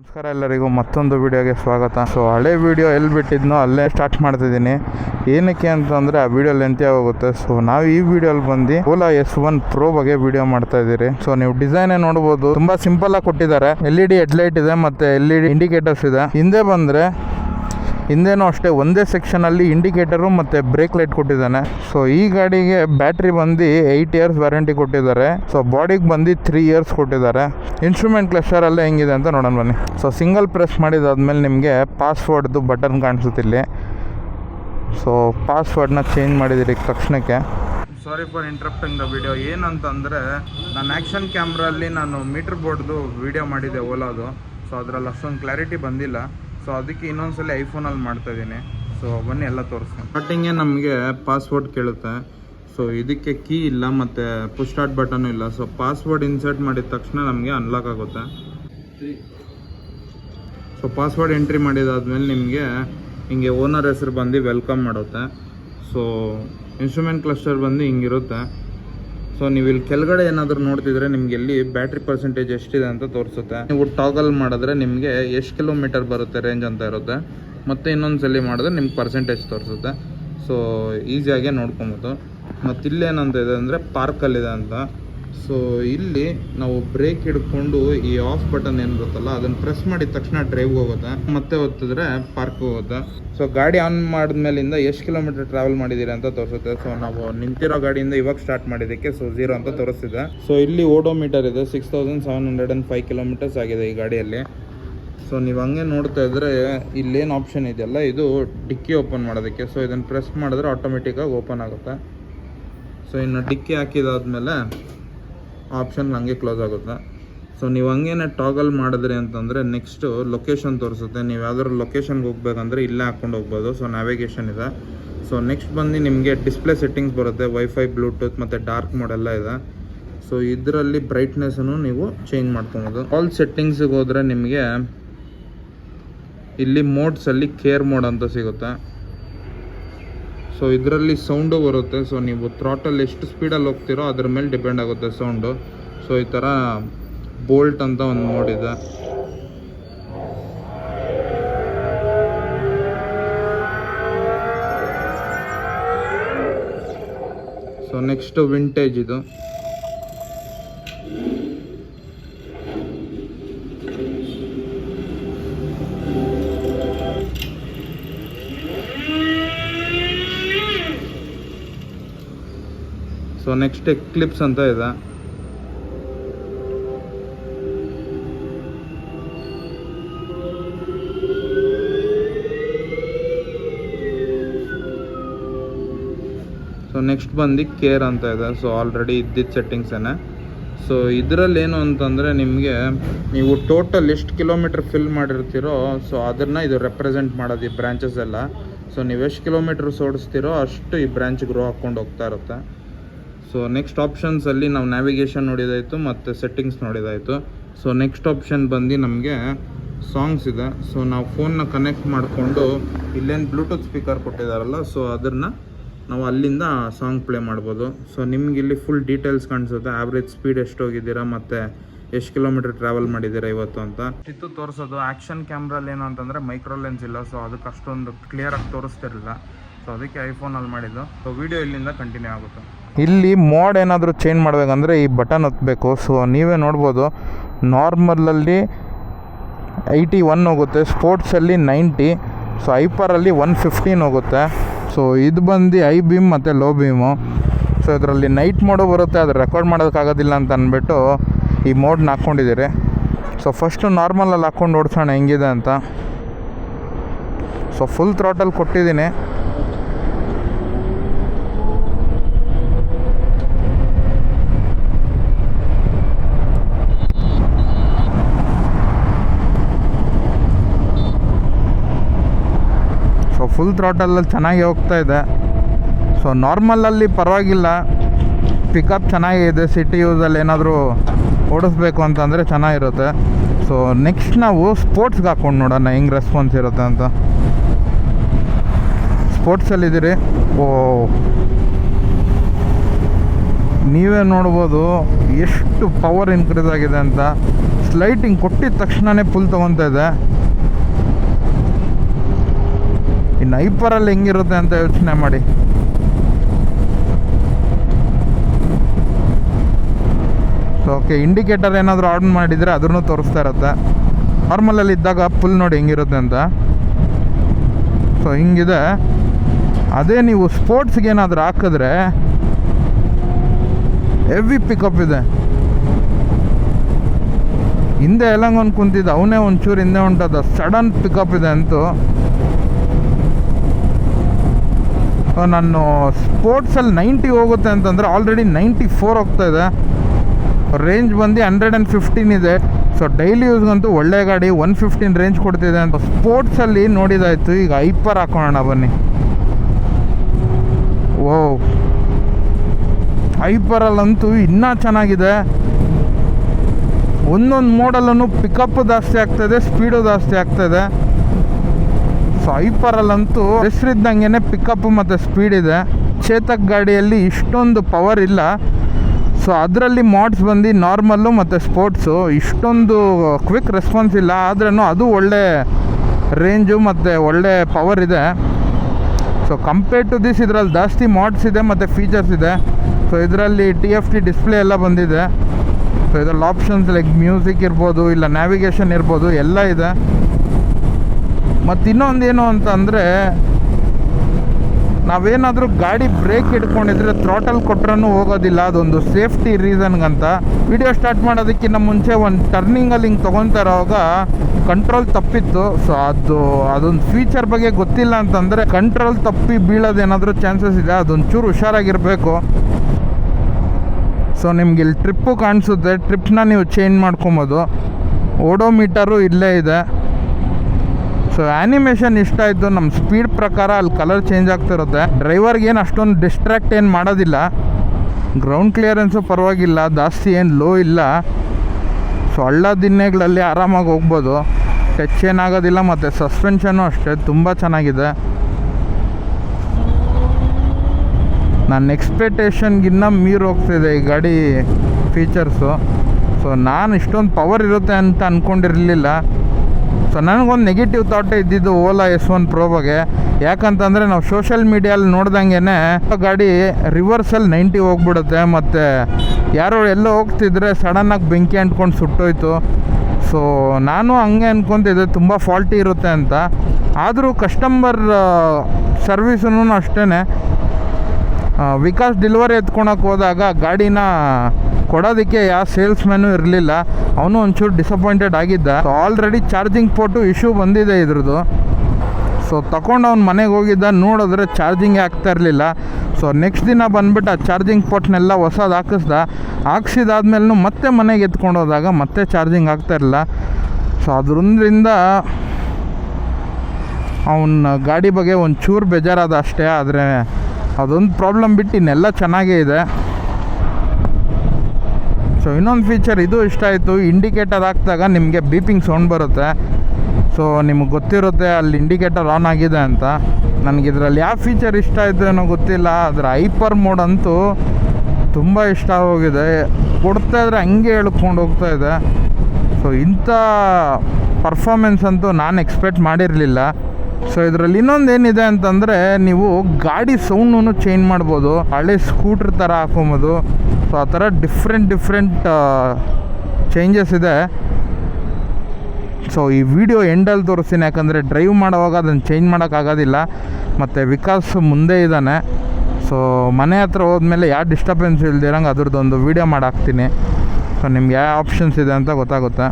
ನಮಸ್ಕಾರ ಎಲ್ಲರಿಗೂ ಮತ್ತೊಂದು ವಿಡಿಯೋಗೆ ಸ್ವಾಗತ. ಸೊ ಹಳೆ ವಿಡಿಯೋ ಎಲ್ಲಿ ಬಿಟ್ಟಿದ್ನೋ ಅಲ್ಲೇ ಸ್ಟಾರ್ಟ್ ಮಾಡ್ತಿದ್ದೀನಿ. ಏನಕ್ಕೆ ಅಂತಂದರೆ ಆ ವಿಡಿಯೋ ಲೆಂತಿ ಆಗುತ್ತೆ ಸೊ ನಾವು ಈ ವಿಡಿಯೋಲಿ ಬಂದು ಓಲಾ ಎಸ್ ಒನ್ ಪ್ರೋ ಬಗ್ಗೆ ವಿಡಿಯೋ ಮಾಡ್ತಾ ಇದ್ದೀರಿ. ಸೊ ನೀವು ಡಿಸೈನ್ ನೋಡ್ಬೋದು. ತುಂಬಾ ಸಿಂಪಲ್ ಆಗಿ ಕೊಟ್ಟಿದ್ದಾರೆ. ಎಲ್ ಇ ಡಿ ಹೆಡ್ಲೈಟ್ ಇದೆ ಮತ್ತೆ ಎಲ್ ಇ ಡಿ ಇಂಡಿಕೇಟರ್ಸ್ ಇದೆ. ಹಿಂದೆ ಬಂದರೆ ಹಿಂದೆನೂ ಅಷ್ಟೇ, ಒಂದೇ ಸೆಕ್ಷನಲ್ಲಿ ಇಂಡಿಕೇಟರು ಮತ್ತು ಬ್ರೇಕ್ ಲೈಟ್ ಕೊಟ್ಟಿದ್ದಾನೆ. ಸೊ ಈ ಗಾಡಿಗೆ ಬ್ಯಾಟ್ರಿ ಬಂದು ಏಯ್ಟ್ ಇಯರ್ಸ್ ವ್ಯಾರಂಟಿ ಕೊಟ್ಟಿದ್ದಾರೆ. ಸೊ ಬಾಡಿಗೆ ಬಂದು ತ್ರೀ ಇಯರ್ಸ್ ಕೊಟ್ಟಿದ್ದಾರೆ. ಇನ್ಸ್ಟ್ರೂಮೆಂಟ್ ಕ್ಲಸ್ಟರಲ್ಲೇ ಹೆಂಗಿದೆ ಅಂತ ನೋಡೋಣ ಬನ್ನಿ. ಸೊ ಸಿಂಗಲ್ ಪ್ರೆಸ್ ಮಾಡಿದಾದ್ಮೇಲೆ ನಿಮಗೆ ಪಾಸ್ವರ್ಡ್ದು ಬಟನ್ ಕಾಣಿಸುತ್ತೆ ಇಲ್ಲಿ. ಸೊ ಪಾಸ್ವರ್ಡ್ನ ಚೇಂಜ್ ಮಾಡಿದಿರಿ ತಕ್ಷಣಕ್ಕೆ. Sorry for interrupting the video ಏನಂತಂದರೆ ನಾನು ಆ್ಯಕ್ಷನ್ ಕ್ಯಾಮ್ರಲ್ಲಿ ನಾನು ಮೀಟ್ರ್ ಬೋರ್ಡ್ದು ವಿಡಿಯೋ ಮಾಡಿದ್ದೆ ಓಲಾದು. ಸೊ ಅದರಲ್ಲಿ ಅಷ್ಟೊಂದು ಕ್ಲಾರಿಟಿ ಬಂದಿಲ್ಲ. ಸೊ ಅದಕ್ಕೆ ಇನ್ನೊಂದ್ಸಲ ಐಫೋನಲ್ಲಿ ಮಾಡ್ತಾ ಇದ್ದೀನಿ. ಸೊ ಬನ್ನಿ, ಎಲ್ಲ ತೋರಿಸ್ತೀನಿ. ಸ್ಟಾರ್ಟಿಂಗೇ ನಮಗೆ ಪಾಸ್ವರ್ಡ್ ಕೇಳುತ್ತೆ. ಸೊ ಇದಕ್ಕೆ ಕೀ ಇಲ್ಲ, ಮತ್ತು ಪುಷ್ ಸ್ಟಾರ್ಟ್ ಬಟನು ಇಲ್ಲ. ಸೊ ಪಾಸ್ವರ್ಡ್ ಇನ್ಸರ್ಟ್ ಮಾಡಿದ ತಕ್ಷಣ ನಮಗೆ ಅನ್ಲಾಕ್ ಆಗುತ್ತೆ. ಸೊ ಪಾಸ್ವರ್ಡ್ ಎಂಟ್ರಿ ಮಾಡಿದಾದ್ಮೇಲೆ ನಿಮಗೆ ಹಿಂಗೆ ಓನರ್ ಹೆಸರು ಬಂದು ವೆಲ್ಕಮ್ ಮಾಡುತ್ತೆ. ಸೊ ಇನ್ಸ್ಟ್ರೂಮೆಂಟ್ ಕ್ಲಸ್ಟರ್ ಬಂದು ಹಿಂಗಿರುತ್ತೆ. ಸೊ ನೀವು ಇಲ್ಲಿ ಕೆಳಗಡೆ ಏನಾದರೂ ನೋಡ್ತಿದ್ರೆ ನಿಮ್ಗೆ ಎಲ್ಲಿ ಬ್ಯಾಟ್ರಿ ಪರ್ಸೆಂಟೇಜ್ ಎಷ್ಟಿದೆ ಅಂತ ತೋರಿಸುತ್ತೆ. ನೀವು ಟಾಗಲ್ ಮಾಡಿದ್ರೆ ನಿಮಗೆ ಎಷ್ಟು ಕಿಲೋಮೀಟರ್ ಬರುತ್ತೆ ರೇಂಜ್ ಅಂತ ಇರುತ್ತೆ. ಮತ್ತು ಇನ್ನೊಂದು ಸಲ ಮಾಡಿದ್ರೆ ನಿಮ್ಗೆ ಪರ್ಸೆಂಟೇಜ್ ತೋರಿಸುತ್ತೆ. ಸೊ ಈಸಿಯಾಗೆ ನೋಡ್ಕೊಬೋದು. ಮತ್ತು ಏನಂತ ಇದೆ ಅಂದರೆ ಪಾರ್ಕಲ್ಲಿದೆ ಅಂತ. ಸೊ ಇಲ್ಲಿ ನಾವು ಬ್ರೇಕ್ ಹಿಡ್ಕೊಂಡು ಈ ಆಫ್ ಬಟನ್ ಏನಿರುತ್ತಲ್ಲ ಅದನ್ನು ಪ್ರೆಸ್ ಮಾಡಿದ ತಕ್ಷಣ ಡ್ರೈವ್ ಹೋಗುತ್ತೆ. ಮತ್ತೆ ಒತ್ತಿದ್ರೆ ಪಾರ್ಕ್ ಹೋಗುತ್ತೆ. ಸೊ ಗಾಡಿ ಆನ್ ಮಾಡಿದ್ಮೇಲಿಂದ ಎಷ್ಟು ಕಿಲೋಮೀಟರ್ ಟ್ರಾವೆಲ್ ಮಾಡಿದ್ದೀರಾ ಅಂತ ತೋರಿಸುತ್ತೆ. ಸೊ ನಾವು ನಿಂತಿರೋ ಗಾಡಿಯಿಂದ ಇವಾಗ ಸ್ಟಾರ್ಟ್ ಮಾಡಿದ್ದಕ್ಕೆ ಸೊ ಝೀರೋ ಅಂತ ತೋರಿಸ್ತಿದೆ. ಸೊ ಇಲ್ಲಿ ಓಡೋಮೀಟರ್ ಇದೆ six thousand seven hundred and five kilometres ಆಗಿದೆ ಈ ಗಾಡಿಯಲ್ಲಿ. ಸೊ ನೀವು ಹಂಗೆ ನೋಡ್ತಾ ಇದ್ರೆ ಇಲ್ಲೇನು ಆಪ್ಷನ್ ಇದೆಯಲ್ಲ, ಇದು ಡಿಕ್ಕಿ ಓಪನ್ ಮಾಡೋದಕ್ಕೆ. ಸೊ ಇದನ್ನು ಪ್ರೆಸ್ ಮಾಡಿದ್ರೆ ಆಟೋಮೆಟಿಕ್ಕಾಗಿ ಓಪನ್ ಆಗುತ್ತೆ. ಸೊ ಇನ್ನು ಡಿಕ್ಕಿ ಹಾಕಿದಾದ್ಮೇಲೆ ಆಪ್ಷನ್ ಹಂಗೆ ಕ್ಲೋಸ್ ಆಗುತ್ತೆ. ಸೊ ನೀವು ಹಂಗೇನೆ ಟಾಗಲ್ ಮಾಡಿದ್ರಿ ಅಂತಂದರೆ ನೆಕ್ಸ್ಟು ಲೊಕೇಶನ್ ತೋರಿಸುತ್ತೆ. ನೀವು ಯಾವ್ದಾದ್ರು ಲೊಕೇಶನ್ಗೆ ಹೋಗ್ಬೇಕಂದ್ರೆ ಇಲ್ಲೇ ಹಾಕ್ಕೊಂಡು ಹೋಗ್ಬೋದು. ಸೊ ನ್ಯಾವಿಗೇಷನ್ ಇದೆ. ಸೊ ನೆಕ್ಸ್ಟ್ ಬಂದು ನಿಮಗೆ ಡಿಸ್ಪ್ಲೇ ಸೆಟ್ಟಿಂಗ್ಸ್ ಬರುತ್ತೆ. ವೈಫೈ ಬ್ಲೂಟೂತ್ ಮತ್ತು ಡಾರ್ಕ್ ಮೋಡ್ ಎಲ್ಲ ಇದೆ. ಸೊ ಇದರಲ್ಲಿ ಬ್ರೈಟ್ನೆಸ್ಸನ್ನು ನೀವು ಚೇಂಜ್ ಮಾಡ್ಕೊಬೋದು. ಆಲ್ ಸೆಟ್ಟಿಂಗ್ಸಿಗೆ ಹೋದರೆ ನಿಮಗೆ ಇಲ್ಲಿ ಮೋಡ್ಸಲ್ಲಿ ಕೇರ್ ಮೋಡ್ ಅಂತ ಸಿಗುತ್ತೆ. ಸೊ ಇದರಲ್ಲಿ ಸೌಂಡು ಬರುತ್ತೆ. ಸೊ ನೀವು ಥ್ರಾಟಲ್ ಎಷ್ಟು ಸ್ಪೀಡಲ್ಲಿ ಹೋಗ್ತೀರೋ ಅದ್ರ ಮೇಲೆ ಡಿಪೆಂಡ್ ಆಗುತ್ತೆ ಸೌಂಡು ಸೊ ಈ ಥರ ಬೋಲ್ಟ್ ಅಂತ ಒಂದು ನೋಡಿದೆ. ಸೊ ನೆಕ್ಸ್ಟ್ ವಿಂಟೇಜ್ ಇದು. ಸೊ ನೆಕ್ಸ್ಟ್ ಎಕ್ಲಿಪ್ಸ್ ಅಂತ ಇದೆ. ನೆಕ್ಸ್ಟ್ ಬಂದು ಕೇರ್ ಅಂತ ಇದೆ. ಸೊ ಆಲ್ರೆಡಿ ಇದ್ದಿದ್ದ ಸೆಟ್ಟಿಂಗ್ಸೇನೆ ಸೊ ಇದರಲ್ಲಿ ಏನು ಅಂತಂದರೆ ನಿಮಗೆ ನೀವು ಟೋಟಲ್ ಎಷ್ಟು ಕಿಲೋಮೀಟ್ರ್ ಫಿಲ್ ಮಾಡಿರ್ತೀರೋ ಸೊ ಅದನ್ನು ಇದು ರೆಪ್ರೆಸೆಂಟ್ ಮಾಡೋದು ಈ ಬ್ರ್ಯಾಂಚಸ್ ಎಲ್ಲ. ಸೊ ನೀವು ಎಷ್ಟು ಕಿಲೋಮೀಟ್ರ್ ಸೋಡಿಸ್ತೀರೋ ಅಷ್ಟು ಈ ಬ್ರ್ಯಾಂಚ್ ಗ್ರೋ ಹಾಕ್ಕೊಂಡು ಹೋಗ್ತಾ ಇರುತ್ತೆ. ಸೊ ನೆಕ್ಸ್ಟ್ ಆಪ್ಷನ್ಸಲ್ಲಿ ನಾವು ನ್ಯಾವಿಗೇಷನ್ ನೋಡಿದಾಯಿತು ಮತ್ತು ಸೆಟ್ಟಿಂಗ್ಸ್ ನೋಡಿದಾಯಿತು. ಸೊ ನೆಕ್ಸ್ಟ್ ಆಪ್ಷನ್ ಬಂದು ನಮಗೆ ಸಾಂಗ್ಸ್ ಇದೆ. ಸೊ ನಾವು ಫೋನ್ನ ಕನೆಕ್ಟ್ ಮಾಡಿಕೊಂಡು ಇಲ್ಲೇನು ಬ್ಲೂಟೂತ್ ಸ್ಪೀಕರ್ ಕೊಟ್ಟಿದ್ದಾರಲ್ಲ ಸೊ ಅದನ್ನು ನಾವು ಅಲ್ಲಿಂದ ಸಾಂಗ್ ಪ್ಲೇ ಮಾಡ್ಬೋದು. ಸೊ ನಿಮ್ಗೆ ಇಲ್ಲಿ ಫುಲ್ ಡೀಟೇಲ್ಸ್ ಕಾಣಿಸುತ್ತೆ. ಆವ್ರೇಜ್ ಸ್ಪೀಡ್ ಎಷ್ಟು ಹೋಗಿದ್ದೀರಾ ಮತ್ತು ಎಷ್ಟು ಕಿಲೋಮೀಟರ್ ಟ್ರಾವೆಲ್ ಮಾಡಿದ್ದೀರಾ ಇವತ್ತು ಅಂತ? ಇತ್ತು ತೋರಿಸೋದು. ಆ್ಯಕ್ಷನ್ ಕ್ಯಾಮ್ರಲ್ಲಿ ಏನು ಅಂತಂದರೆ ಮೈಕ್ರೋ ಲೆನ್ಸ್ ಇಲ್ಲ. ಸೊ ಅದಕ್ಕೆ ಅಷ್ಟೊಂದು ಕ್ಲಿಯರಾಗಿ ತೋರಿಸ್ತಿರಲಿಲ್ಲ. ಸೊ ಅದಕ್ಕೆ ಐಫೋನಲ್ಲಿ ಮಾಡಿದ್ದು. ಸೊ ವಿಡಿಯೋ ಇಲ್ಲಿಂದ ಕಂಟಿನ್ಯೂ ಆಗುತ್ತೆ. ಇಲ್ಲಿ ಮೋಡ್ ಏನಾದರೂ ಚೇಂಜ್ ಮಾಡಬೇಕಂದ್ರೆ ಈ ಬಟನ್ ಹತ್ತಬೇಕು ಸೊ ನೀವೇ ನೋಡ್ಬೋದು. ನಾರ್ಮಲಲ್ಲಿ ಐಟಿ ಒನ್ ಹೋಗುತ್ತೆ. ಸ್ಪೋರ್ಟ್ಸಲ್ಲಿ ನೈಂಟಿ ಸೊ ಐಪರಲ್ಲಿ ಒನ್ ಫಿಫ್ಟೀನ್ ಹೋಗುತ್ತೆ. ಸೊ ಇದು ಬಂದು ಐ ಬೀಮ್ ಮತ್ತು ಲೋ ಬೀಮು. ಸೊ ಇದರಲ್ಲಿ ನೈಟ್ ಮೋಡು ಬರುತ್ತೆ, ಅದು ರೆಕಾರ್ಡ್ ಮಾಡೋದಕ್ಕಾಗೋದಿಲ್ಲ ಅಂತ ಅಂದ್ಬಿಟ್ಟು ಈ ಮೋಡ್ನ ಹಾಕ್ಕೊಂಡಿದ್ದೀರಿ. ಸೊ ಫಸ್ಟು ನಾರ್ಮಲಲ್ಲಿ ಹಾಕ್ಕೊಂಡು ಓಡಿಸೋಣ, ಹೆಂಗಿದೆ ಅಂತ. ಸೊ ಫುಲ್ ಥ್ರಾಟಲ್ ಕೊಟ್ಟಿದ್ದೀನಿ. ಫುಲ್ ಥ್ರಾಟಲ್ಲಿ ಚೆನ್ನಾಗಿ ಹೋಗ್ತಾ ಇದೆ. ಸೊ ನಾರ್ಮಲಲ್ಲಿ ಪರವಾಗಿಲ್ಲ. ಪಿಕಪ್ ಚೆನ್ನಾಗಿದೆ ಸಿಟಿ ಯೂಸಲ್ಲಿ ಏನಾದರೂ ಓಡಿಸ್ಬೇಕು ಅಂತಂದರೆ ಚೆನ್ನಾಗಿರುತ್ತೆ. ಸೊ ನೆಕ್ಸ್ಟ್ ನಾವು ಸ್ಪೋರ್ಟ್ಸ್ಗೆ ಹಾಕ್ಕೊಂಡು ನೋಡೋಣ. ಹೆಂಗೆ ರೆಸ್ಪಾನ್ಸ್ ಇರುತ್ತೆ ಅಂತ. ಸ್ಪೋರ್ಟ್ಸಲ್ಲಿದ್ದೀರಿ ಓ. ನೀವೇ ನೋಡ್ಬೋದು ಎಷ್ಟು ಪವರ್ ಇನ್ಕ್ರೀಸ್ ಆಗಿದೆ ಅಂತ. ಸ್ಲೈಟಿಂಗ್ ಕೊಟ್ಟಿದ ತಕ್ಷಣವೇ ಫುಲ್ ತೊಗೊತಾ ಇದೆ. ಇನ್ನು ಐಪರಲ್ಲಿ ಹೆಂಗಿರುತ್ತೆ ಅಂತ ಯೋಚನೆ ಮಾಡಿ. ಸೊ ಓಕೆ ಇಂಡಿಕೇಟರ್ ಏನಾದರೂ ಆನ್ ಮಾಡಿದರೆ ಅದನ್ನು ತೋರಿಸ್ತಾ ಇರುತ್ತೆ. ನಾರ್ಮಲಲ್ಲಿ ಇದ್ದಾಗ ಫುಲ್ ನೋಡಿ ಹೆಂಗಿರುತ್ತೆ ಅಂತ. ಸೊ ಹಿಂಗಿದೆ. ಅದೇ ನೀವು ಸ್ಪೋರ್ಟ್ಸ್ಗೆ ಏನಾದರೂ ಹಾಕಿದ್ರೆ ಹೆವಿ ಪಿಕಪ್ ಇದೆ. ಹಿಂದೆ ಎಲ್ಲಂಗೊಂದು ಕುಂತಿದ್ದ, ಅವನೇ ಒಂಚೂರು ಹಿಂದೆ ಹೊಂಟದ ಸಡನ್ ಪಿಕಪ್ ಇದೆ ಅಂತೂ ಸೊ ನಾನು ಸ್ಪೋರ್ಟ್ಸಲ್ಲಿ ನೈಂಟಿ ಹೋಗುತ್ತೆ ಅಂತಂದರೆ ಆಲ್ರೆಡಿ ನೈಂಟಿ ಫೋರ್ ಹೋಗ್ತಾ ಇದೆ. ರೇಂಜ್ ಬಂದು ಹಂಡ್ರೆಡ್ ಆ್ಯಂಡ್ ಫಿಫ್ಟೀನ್ ಇದೆ. ಸೊ ಡೈಲಿ ಯೂಸ್ಗಂತೂ ಒಳ್ಳೆ ಗಾಡಿ ಒನ್ ಫಿಫ್ಟೀನ್ ರೇಂಜ್ ಕೊಡ್ತಿದೆ ಅಂತ ಸ್ಪೋರ್ಟ್ಸಲ್ಲಿ ನೋಡಿದಾಯಿತು. ಈಗ ಐಪರ್ ಹಾಕೋಣ ಬನ್ನಿ. ಓ ಐಪರಲ್ಲಂತೂ ಇನ್ನೂ ಚೆನ್ನಾಗಿದೆ. ಒಂದೊಂದು ಮೋಡಲ್ಲೂ ಪಿಕಪ್ ಜಾಸ್ತಿ ಆಗ್ತಾಯಿದೆ ಸ್ಪೀಡು ಜಾಸ್ತಿ ಆಗ್ತದೆ ಸೊ ಅಲ್ಲಂತೂ ಹೆಸರಿದ್ದಂಗೆ ಪಿಕಪ್ ಮತ್ತು ಸ್ಪೀಡ್ ಇದೆ. ಚೇತಕ್ ಗಾಡಿಯಲ್ಲಿ ಇಷ್ಟೊಂದು ಪವರ್ ಇಲ್ಲ. ಸೊ ಅದರಲ್ಲಿ ಮಾಡ್ಸ್ ಬಂದು ನಾರ್ಮಲ್ಲು ಮತ್ತು ಸ್ಪೋರ್ಟ್ಸು ಇಷ್ಟೊಂದು ಕ್ವಿಕ್ ರೆಸ್ಪಾನ್ಸ್ ಇಲ್ಲ. ಆದ್ರೂ ಅದು ಒಳ್ಳೆ ರೇಂಜು ಮತ್ತು ಒಳ್ಳೆ ಪವರ್ ಇದೆ. ಸೊ ಕಂಪೇರ್ ಟು ದಿಸ್ ಇದರಲ್ಲಿ ಜಾಸ್ತಿ ಮಾಡ್ಸ್ ಇದೆ ಮತ್ತು ಫೀಚರ್ಸ್ ಇದೆ. ಸೊ ಇದರಲ್ಲಿ ಟಿ ಎಫ್ ಟಿ ಡಿಸ್ಪ್ಲೇ ಎಲ್ಲ ಬಂದಿದೆ. ಸೊ ಇದರಲ್ಲಿ ಆಪ್ಷನ್ಸ್ ಲೈಕ್ ಮ್ಯೂಸಿಕ್ ಇರ್ಬೋದು, ಇಲ್ಲ ನ್ಯಾವಿಗೇಷನ್ ಇರ್ಬೋದು, ಎಲ್ಲ ಇದೆ. ಮತ್ತು ಇನ್ನೊಂದೇನು ಅಂತಂದರೆ, ನಾವೇನಾದರೂ ಗಾಡಿ ಬ್ರೇಕ್ ಹಿಡ್ಕೊಂಡಿದ್ರೆ ಥ್ರಾಟಲ್ ಕೊಟ್ರೂ ಹೋಗೋದಿಲ್ಲ, ಅದೊಂದು ಸೇಫ್ಟಿ ರೀಸನ್ಗಂತ ವಿಡಿಯೋ ಸ್ಟಾರ್ಟ್ ಮಾಡೋದಕ್ಕಿಂತ ಮುಂಚೆ ಒಂದು ಟರ್ನಿಂಗಲ್ಲಿ ಹಿಂಗೆ ತೊಗೊತಾ ಇರೋವಾಗ ಕಂಟ್ರೋಲ್ ತಪ್ಪಿತ್ತು. ಸೊ ಅದು, ಅದೊಂದು ಫೀಚರ್ ಬಗ್ಗೆ ಗೊತ್ತಿಲ್ಲ ಅಂತಂದರೆ ಕಂಟ್ರೋಲ್ ತಪ್ಪಿ ಬೀಳೋದೇನಾದರೂ ಚಾನ್ಸಸ್ ಇದೆ ಅದೊಂಚೂರು ಹುಷಾರಾಗಿರಬೇಕು. ಸೊ ನಿಮ್ಗೆ ಇಲ್ಲಿ ಟ್ರಿಪ್ಪು ಕಾಣಿಸುತ್ತೆ. ಟ್ರಿಪ್ನ ನೀವು ಚೇಂಜ್ ಮಾಡ್ಕೊಬೋದು. ಓಡೋಮೀಟರು ಇಲ್ಲೇ ಇದೆ. ಸೊ ಆ್ಯನಿಮೇಷನ್ ಇಷ್ಟ ಆಯಿತು ನಮ್ಮ ಸ್ಪೀಡ್ ಪ್ರಕಾರ ಅಲ್ಲಿ ಕಲರ್ ಚೇಂಜ್ ಆಗ್ತಿರುತ್ತೆ ಡ್ರೈವರ್ಗೆ ಏನು ಅಷ್ಟೊಂದು ಡಿಸ್ಟ್ರಾಕ್ಟ್ ಏನು ಮಾಡೋದಿಲ್ಲ. ಗ್ರೌಂಡ್ ಕ್ಲಿಯರೆನ್ಸು ಪರವಾಗಿಲ್ಲ, ಜಾಸ್ತಿ ಏನು ಲೋ ಇಲ್ಲ. ಸೊ ಹಳ್ಳ ದಿನ್ನೆಗಳಲ್ಲಿ ಆರಾಮಾಗಿ ಹೋಗ್ಬೋದು. ಟಚ್ ಏನಾಗೋದಿಲ್ಲ ಮತ್ತು ಸಸ್ಪೆನ್ಷನು ಅಷ್ಟೇ, ತುಂಬ ಚೆನ್ನಾಗಿದೆ. ನನ್ನ ಎಕ್ಸ್ಪೆಕ್ಟೇಷನ್ಗಿನ್ನ ಮೀರ್ ಹೋಗ್ತಿದೆ ಈ ಗಾಡಿ ಫೀಚರ್ಸು ಸೊ ನಾನು ಇಷ್ಟೊಂದು ಪವರ್ ಇರುತ್ತೆ ಅಂತ ಅಂದ್ಕೊಂಡಿರಲಿಲ್ಲ ಸೊ ನನಗೊಂದು ನೆಗೆಟಿವ್ ಥಾಟ್ ಇದ್ದಿದ್ದು ಓಲಾ ಎಸ್ ಒನ್ ಪ್ರೋ ಯಾಕಂತಂದರೆ ನಾವು ಸೋಷಿಯಲ್ ಮೀಡಿಯಲ್ಲಿ ನೋಡ್ದಂಗೆ ಗಾಡಿ ರಿವರ್ಸಲ್ಲಿ ನೈಂಟಿ ಹೋಗ್ಬಿಡುತ್ತೆ. ಮತ್ತು ಯಾರೋ ಎಲ್ಲೋ ಹೋಗ್ತಿದ್ರೆ ಸಡನ್ನಾಗಿ ಬೆಂಕಿ ಅಂಟ್ಕೊಂಡು ಸುಟ್ಟೋಯ್ತು. ಸೊ ನಾನು ಹಂಗೆ ಅಂದ್ಕೊತಿದ್ದೆ ತುಂಬ ಫಾಲ್ಟಿ ಇರುತ್ತೆ ಅಂತ. ಆದರೂ ಕಸ್ಟಮರ್ ಸರ್ವಿಸೂ ಅಷ್ಟೇ ವಿಕಾಸ್ ಡೆಲಿವರಿ ಎತ್ಕೊಳಕ್ಕೆ ಹೋದಾಗ ಗಾಡಿನ ಕೊಡೋದಕ್ಕೆ ಯಾವ ಸೇಲ್ಸ್ಮ್ಯಾನು ಇರಲಿಲ್ಲ, ಅವನು ಒಂಚೂರು ಡಿಸಪಾಯಿಂಟೆಡ್ ಆಗಿದ್ದ. ಆಲ್ರೆಡಿ ಚಾರ್ಜಿಂಗ್ ಪೋರ್ಟು ಇಶ್ಯೂ ಬಂದಿದೆ ಇದ್ರದ್ದು. ಸೊ ತಗೊಂಡು ಅವ್ನು ಮನೆಗೆ ಹೋಗಿದ್ದ, ನೋಡಿದ್ರೆ ಚಾರ್ಜಿಂಗೇ ಆಗ್ತಾ ಇರಲಿಲ್ಲ. ಸೊ ನೆಕ್ಸ್ಟ್ ದಿನ ಬಂದ್ಬಿಟ್ಟು ಆ ಚಾರ್ಜಿಂಗ್ ಪೋರ್ಟ್ನೆಲ್ಲ ಹೊಸದು ಹಾಕಿಸ್ದ. ಹಾಕ್ಸಿದಾದ್ಮೇಲೂ ಮತ್ತೆ ಮನೆಗೆ ಎತ್ಕೊಂಡು ಹೋದಾಗ ಮತ್ತೆ ಚಾರ್ಜಿಂಗ್ ಆಗ್ತಾ ಇರಲಿಲ್ಲ. ಸೊ ಅದರಿಂದ ಅವನ ಗಾಡಿ ಬಗ್ಗೆ ಒಂಚೂರು ಬೇಜಾರಾದ ಅಷ್ಟೇ, ಆದರೆ ಅದೊಂದು ಪ್ರಾಬ್ಲಮ್ ಬಿಟ್ಟು ಇನ್ನೆಲ್ಲ ಚೆನ್ನಾಗೇ ಇದೆ. ಸೊ ಇನ್ನೊಂದು ಫೀಚರ್ ಇದು ಇಷ್ಟ ಆಯಿತು. ಇಂಡಿಕೇಟರ್ ಹಾಕಿದಾಗ ನಿಮಗೆ ಬೀಪಿಂಗ್ ಸೌಂಡ್ ಬರುತ್ತೆ. ಸೊ ನಿಮಗೆ ಗೊತ್ತಿರುತ್ತೆ ಅಲ್ಲಿ ಇಂಡಿಕೇಟರ್ ಆನ್ ಆಗಿದೆ ಅಂತ. ನನಗೆ ಇದರಲ್ಲಿ ಯಾವ ಫೀಚರ್ ಇಷ್ಟ ಆಯಿತು ಏನೋ ಗೊತ್ತಿಲ್ಲ. ಆದರೆ ಐಪರ್ ಮೋಡ್ ಅಂತೂ ತುಂಬ ಇಷ್ಟ ಆಗೋಗಿದೆ. ಕೊಡ್ತಾ ಇದ್ರೆ ಹಂಗೆ ಹೇಳ್ಕೊಂಡು ಹೋಗ್ತಾ ಇದೆ. ಸೊ ಇಂಥ ಪರ್ಫಾಮೆನ್ಸ್ ಅಂತೂ ನಾನು ಎಕ್ಸ್ಪೆಕ್ಟ್ ಮಾಡಿರಲಿಲ್ಲ. ಸೊ ಇದರಲ್ಲಿ ಇನ್ನೊಂದು ಏನಿದೆ ಅಂತಂದರೆ ನೀವು ಗಾಡಿ ಸೌಂಡನ್ನು ಚೇಂಜ್ ಮಾಡ್ಬೋದು, ಹಳೆ ಸ್ಕೂಟ್ರ್ ಥರ ಹಾಕೊಬೋದು. ಸೊ ಆ ಥರ ಡಿಫ್ರೆಂಟ್ ಡಿಫ್ರೆಂಟ್ ಚೇಂಜಸ್ ಇದೆ. ಸೊ ಈ ವಿಡಿಯೋ ಎಂಡಲ್ಲಿ ತೋರಿಸ್ತೀನಿ, ಯಾಕಂದರೆ ಡ್ರೈವ್ ಮಾಡೋವಾಗ ಅದನ್ನು ಚೇಂಜ್ ಮಾಡೋಕ್ಕಾಗೋದಿಲ್ಲ ಮತ್ತು ವಿಕಾಸ್ ಮುಂದೆ ಇದ್ದಾನೆ. ಸೊ ಮನೆ ಹತ್ರ ಹೋದ್ಮೇಲೆ ಯಾವ ಡಿಸ್ಟರ್ಬೆನ್ಸ್ ಇಲ್ದಿರಂಗೆ ಅದ್ರದ್ದೊಂದು ವೀಡಿಯೋ ಮಾಡಾಕ್ತೀನಿ. ಸೊ ನಿಮ್ಗೆ ಯಾವ ಆಪ್ಷನ್ಸ್ ಇದೆ ಅಂತ ಗೊತ್ತಾಗುತ್ತೆ.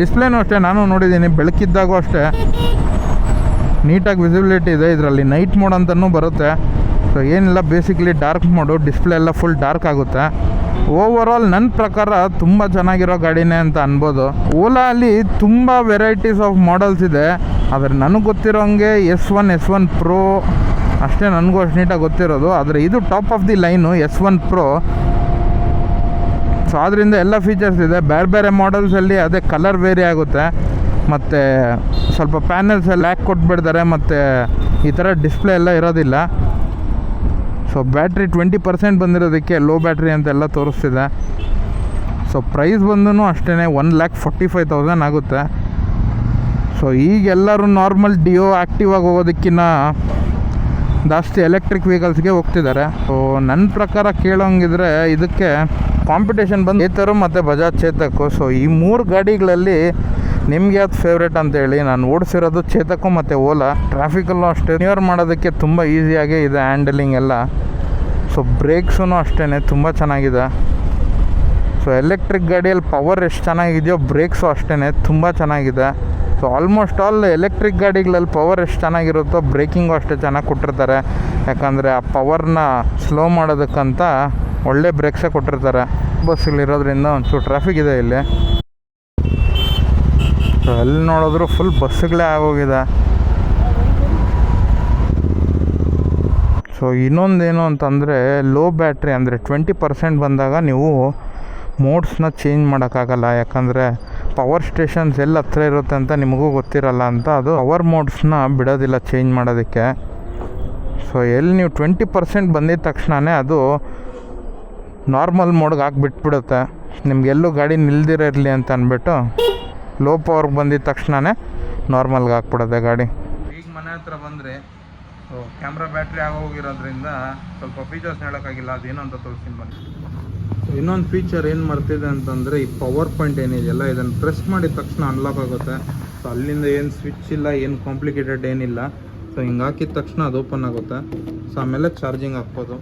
ಡಿಸ್ಪ್ಲೇನೂ ಅಷ್ಟೇ ನಾನು ನೋಡಿದ್ದೀನಿ, ಬೆಳಕಿದ್ದಾಗೂ ಅಷ್ಟೇ. ನೀಟಾಗಿ ವಿಸಿಬಿಲಿಟಿ ಇದೆ ಇದರಲ್ಲಿ. ನೈಟ್ ಮೋಡ್ ಅಂತಲೂ ಬರುತ್ತೆ. ಸೊ ಏನಿಲ್ಲ ಬೇಸಿಕ್ಲಿ ಡಾರ್ಕ್ ಮೋಡು ಡಿಸ್ಪ್ಲೇ ಎಲ್ಲ ಫುಲ್ ಡಾರ್ಕ್ ಆಗುತ್ತೆ. ಓವರ್ ಆಲ್ ನನ್ನ ಪ್ರಕಾರ ತುಂಬ ಚೆನ್ನಾಗಿರೋ ಗಾಡಿನೇ ಅಂತ ಅನ್ಬೋದು. ಓಲಾ ಅಲ್ಲಿ ತುಂಬ ವೆರೈಟೀಸ್ ಆಫ್ ಮಾಡಲ್ಸ್ ಇದೆ. ಆದರೆ ನನಗೆ ಗೊತ್ತಿರೋಂಗೆ S one S one pro ಅಷ್ಟೇ ನನಗೂ ಅಷ್ಟು ನೀಟಾಗಿ ಗೊತ್ತಿರೋದು. ಆದರೆ ಇದು top of the line S one pro so ಆದ್ದರಿಂದ ಎಲ್ಲ ಫೀಚರ್ಸ್ ಇದೆ. ಬೇರೆ ಬೇರೆ ಮಾಡಲ್ಸಲ್ಲಿ ಅದೇ ಕಲರ್ ವೇರಿ ಆಗುತ್ತೆ. ಮತ್ತು ಸ್ವಲ್ಪ ಪ್ಯಾನಲ್ಸ್ ಲ್ಯಾಕ್ ಕೊಟ್ಬಿಡ್ತಾರೆ. ಮತ್ತು ಈ ಥರ ಡಿಸ್ಪ್ಲೇ ಎಲ್ಲ ಇರೋದಿಲ್ಲ. ಸೊ ಬ್ಯಾಟ್ರಿ ಟ್ವೆಂಟಿ ಪರ್ಸೆಂಟ್ ಬಂದಿರೋದಕ್ಕೆ ಲೋ ಬ್ಯಾಟ್ರಿ ಅಂತೆಲ್ಲ ತೋರಿಸ್ತಿದೆ. ಸೊ ಪ್ರೈಸ್ ಬಂದೂ ಅಷ್ಟೇ one lakh forty five thousand ಆಗುತ್ತೆ. ಸೊ ಈಗ ಎಲ್ಲರೂ ನಾರ್ಮಲ್ ಡಿಯೋ ಆ್ಯಕ್ಟಿವ್ ಆಗಿ ಹೋಗೋದಕ್ಕಿಂತ ಜಾಸ್ತಿ ಎಲೆಕ್ಟ್ರಿಕ್ ವೆಹಿಕಲ್ಸ್ಗೆ ಹೋಗ್ತಿದ್ದಾರೆ. ಸೊ ನನ್ನ ಪ್ರಕಾರ ಕೇಳೋಂಗಿದ್ರೆ ಇದಕ್ಕೆ ಕಾಂಪಿಟೇಷನ್ ಬಂದು ಚೇತರು ಮತ್ತು ಬಜಾಜ್ ಚೇತಕ್ಕು ಸೊ ಈ ಮೂರು ಗಾಡಿಗಳಲ್ಲಿ ನಿಮ್ಗೆ ಯಾವ್ದು ಫೇವ್ರೇಟ್ ಅಂತೇಳಿ ನಾನು ಓಡಿಸಿರೋದು ಚೇತಕ್ಕು ಮತ್ತು ಓಲಾ ಟ್ರಾಫಿಕಲ್ಲೂ ಅಷ್ಟೇ. ನಿಯರ್ ಮಾಡೋದಕ್ಕೆ ತುಂಬ ಈಸಿಯಾಗೇ ಇದೆ ಹ್ಯಾಂಡಲಿಂಗ್ ಎಲ್ಲ. ಸೊ ಬ್ರೇಕ್ಸೂ ಅಷ್ಟೇ ತುಂಬ ಚೆನ್ನಾಗಿದೆ. ಸೊ ಎಲೆಕ್ಟ್ರಿಕ್ ಗಾಡಿಯಲ್ಲಿ ಪವರ್ ಎಷ್ಟು ಚೆನ್ನಾಗಿದೆಯೋ ಬ್ರೇಕ್ಸು ಅಷ್ಟೇ ತುಂಬ ಚೆನ್ನಾಗಿದೆ. ಸೊ ಆಲ್ಮೋಸ್ಟ್ ಆಲ್ ಎಲೆಕ್ಟ್ರಿಕ್ ಗಾಡಿಗಳಲ್ಲಿ ಪವರ್ ಎಷ್ಟು ಚೆನ್ನಾಗಿರುತ್ತೋ ಬ್ರೇಕಿಂಗು ಅಷ್ಟೇ ಚೆನ್ನಾಗಿ ಕೊಟ್ಟಿರ್ತಾರೆ. ಯಾಕಂದರೆ ಆ ಪವರ್ನ ಸ್ಲೋ ಮಾಡೋದಕ್ಕಂತ ಒಳ್ಳೆ ಬ್ರೇಕ್ಸೇ ಕೊಟ್ಟಿರ್ತಾರೆ. ಬಸ್ಗಳಿರೋದ್ರಿಂದ ಒಂಚೂರು ಟ್ರಾಫಿಕ್ ಇದೆ ಇಲ್ಲಿ. ಸೊ ಎಲ್ಲಿ ನೋಡಿದ್ರು ಫುಲ್ ಬಸ್ಸುಗಳೇ ಆಗೋಗಿದೆ. ಸೊ ಇನ್ನೊಂದೇನು ಅಂತಂದರೆ ಲೋ ಬ್ಯಾಟ್ರಿ ಅಂದರೆ ಟ್ವೆಂಟಿ ಪರ್ಸೆಂಟ್ ಬಂದಾಗ ನೀವು ಮೋಡ್ಸ್ನ ಚೇಂಜ್ ಮಾಡೋಕ್ಕಾಗಲ್ಲ. ಯಾಕಂದರೆ ಪವರ್ ಸ್ಟೇಷನ್ಸ್ ಎಲ್ಲಿ ಹತ್ರ ಇರುತ್ತೆ ಅಂತ ನಿಮಗೂ ಗೊತ್ತಿರಲ್ಲ ಅಂತ ಅದು ಪವರ್ ಮೋಡ್ಸ್ನ ಬಿಡೋದಿಲ್ಲ ಚೇಂಜ್ ಮಾಡೋದಕ್ಕೆ. ಸೊ ಎಲ್ಲಿ ನೀವು ಟ್ವೆಂಟಿ ಪರ್ಸೆಂಟ್ ಬಂದಿದ ತಕ್ಷಣವೇ ಅದು ನಾರ್ಮಲ್ ಮೋಡ್ಗೆ ಹಾಕ್ಬಿಟ್ಬಿಡುತ್ತೆ. ನಿಮಗೆಲ್ಲೂ ಗಾಡಿ ನಿಲ್ದಿರಲಿ ಅಂತ ಅಂದ್ಬಿಟ್ಟು ಲೋ ಪವರ್ಗೆ ಬಂದಿದ ತಕ್ಷಣವೇ ನಾರ್ಮಲ್ಗೆ ಹಾಕ್ಬಿಡುತ್ತೆ ಗಾಡಿ. ಈಗ ಮನೆ ಹತ್ರ ಬಂದರೆ ಕ್ಯಾಮ್ರಾ ಬ್ಯಾಟ್ರಿ ಆಗೋಗಿರೋದ್ರಿಂದ ಸ್ವಲ್ಪ ಫೀಚರ್ಸ್ ಹೇಳೋಕ್ಕಾಗಿಲ್ಲ ಅದೇನು ಅಂತ ತೋರಿಸ್ತೀನಿ ಬನ್ನಿ. ಇನ್ನೊಂದು ಫೀಚರ್ ಏನು ಮಾಡ್ತಿದೆ ಅಂತಂದರೆ, ಈ ಪವರ್ ಪಾಯಿಂಟ್ ಏನಿದೆಯಲ್ಲ ಇದನ್ನು ಪ್ರೆಸ್ ಮಾಡಿದ ತಕ್ಷಣ ಅನ್ಲಾಕ್ ಆಗುತ್ತೆ. ಸೊ ಅಲ್ಲಿಂದ ಏನು ಸ್ವಿಚ್ ಇಲ್ಲ, ಏನು ಕಾಂಪ್ಲಿಕೇಟೆಡ್ ಏನಿಲ್ಲ. ಸೊ ಹಿಂಗೆ ಹಾಕಿದ ತಕ್ಷಣ ಅದು ಓಪನ್ ಆಗುತ್ತೆ. ಸೊ ಆಮೇಲೆ ಚಾರ್ಜಿಂಗ್ ಹಾಕ್ಬೋದು.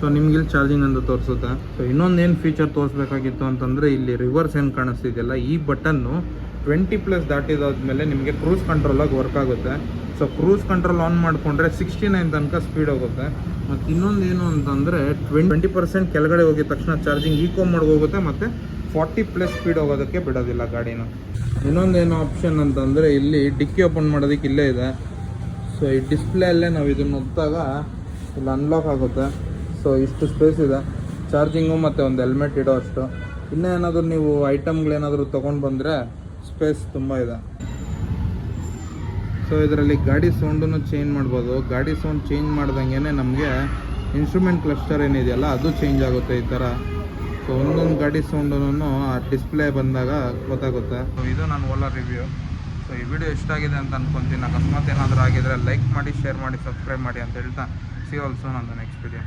ಸೊ ನಿಮ್ಗೆ ಇಲ್ಲಿ ಚಾರ್ಜಿಂಗ್ ಅಂತ ತೋರಿಸುತ್ತೆ. ಸೊ ಇನ್ನೊಂದು ಏನು ಫೀಚರ್ ತೋರಿಸ್ಬೇಕಾಗಿತ್ತು ಅಂತಂದರೆ ಇಲ್ಲಿ ರಿವರ್ಸ್ ಏನು ಕಾಣಿಸ್ತಿದೆಯಲ್ಲ, ಈ ಬಟನ್ನು ಟ್ವೆಂಟಿ ಪ್ಲಸ್ ದಾಟಿದಾದ್ಮೇಲೆ ನಿಮಗೆ ಕ್ರೂಸ್ ಕಂಟ್ರೋಲಾಗಿ ವರ್ಕ್ ಆಗುತ್ತೆ. ಸೊ ಕ್ರೂಸ್ ಕಂಟ್ರೋಲ್ ಆನ್ ಮಾಡಿಕೊಂಡ್ರೆ ಸಿಕ್ಸ್ಟಿ ನೈನ್ ತನಕ ಸ್ಪೀಡ್ ಹೋಗುತ್ತೆ. ಮತ್ತು ಇನ್ನೊಂದು ಏನು ಅಂತಂದರೆ ಟ್ವೆಂಟಿ ಟ್ವೆಂಟಿ ಪರ್ಸೆಂಟ್ ಕೆಳಗಡೆ ಹೋಗಿದ ತಕ್ಷಣ ಚಾರ್ಜಿಂಗ್ ಈಕೋ ಮಾಡಿ ಹೋಗುತ್ತೆ, ಮತ್ತು ಫಾರ್ಟಿ ಪ್ಲಸ್ ಸ್ಪೀಡ್ ಹೋಗೋದಕ್ಕೆ ಬಿಡೋದಿಲ್ಲ ಗಾಡಿನ. ಇನ್ನೊಂದೇನು ಆಪ್ಷನ್ ಅಂತಂದರೆ ಇಲ್ಲಿ ಡಿಕ್ಕಿ ಓಪನ್ ಮಾಡೋದಕ್ಕೆ ಇಲ್ಲೇ ಇದೆ. ಸೊ ಈ ಡಿಸ್ಪ್ಲೇ ಅಲ್ಲೇ ನಾವು ಇದನ್ನು ಒತ್ತಾಗ ಇಲ್ಲಿ ಅನ್ಲಾಕ್ ಆಗುತ್ತೆ. ಸೊ ಇಷ್ಟು ಸ್ಪೇಸ್ ಇದೆ. ಚಾರ್ಜಿಂಗು ಮತ್ತು ಒಂದು ಹೆಲ್ಮೆಟ್ ಇಡೋ ಅಷ್ಟು. ಇನ್ನೂ ಏನಾದರೂ ನೀವು ಐಟಮ್ಗಳೇನಾದರೂ ತೊಗೊಂಡು ಬಂದರೆ ಸ್ಪೇಸ್ ತುಂಬ ಇದೆ. ಸೊ ಇದರಲ್ಲಿ ಗಾಡಿ ಸೌಂಡನ್ನು ಚೇಂಜ್ ಮಾಡ್ಬೋದು. ಗಾಡಿ ಸೌಂಡ್ ಚೇಂಜ್ ಮಾಡ್ದಂಗೆ ನಮಗೆ ಇನ್ಸ್ಟ್ರೂಮೆಂಟ್ ಕ್ಲಸ್ಟರ್ ಏನಿದೆಯಲ್ಲ, ಅದು ಚೇಂಜ್ ಆಗುತ್ತೆ ಈ ಥರ ಸೊ ಒಂದೊಂದು ಗಾಡಿ ಸೌಂಡನ್ನು ಆ ಡಿಸ್ಪ್ಲೇ ಬಂದಾಗ ಗೊತ್ತಾಗುತ್ತೆ. ಸೊ ಇದು ನಾನು ಓಲಾ ರಿವ್ಯೂ ಸೊ ಈ ವಿಡಿಯೋ ಇಷ್ಟ ಆಗಿದೆ ಅಂತ ಅನ್ಕೊಂತೀನಿ. ಅಕಸ್ಮಾತ್ ಏನಾದರೂ ಆಗಿದ್ರೆ ಲೈಕ್ ಮಾಡಿ ಶೇರ್ ಮಾಡಿ ಸಬ್ಸ್ಕ್ರೈಬ್ ಮಾಡಿ ಅಂತ ಹೇಳ್ತಾ. ಸಿ ಆಲ್ಸೋ ನಂದು ನೆಕ್ಸ್ಟ್ ವಿಡಿಯೋ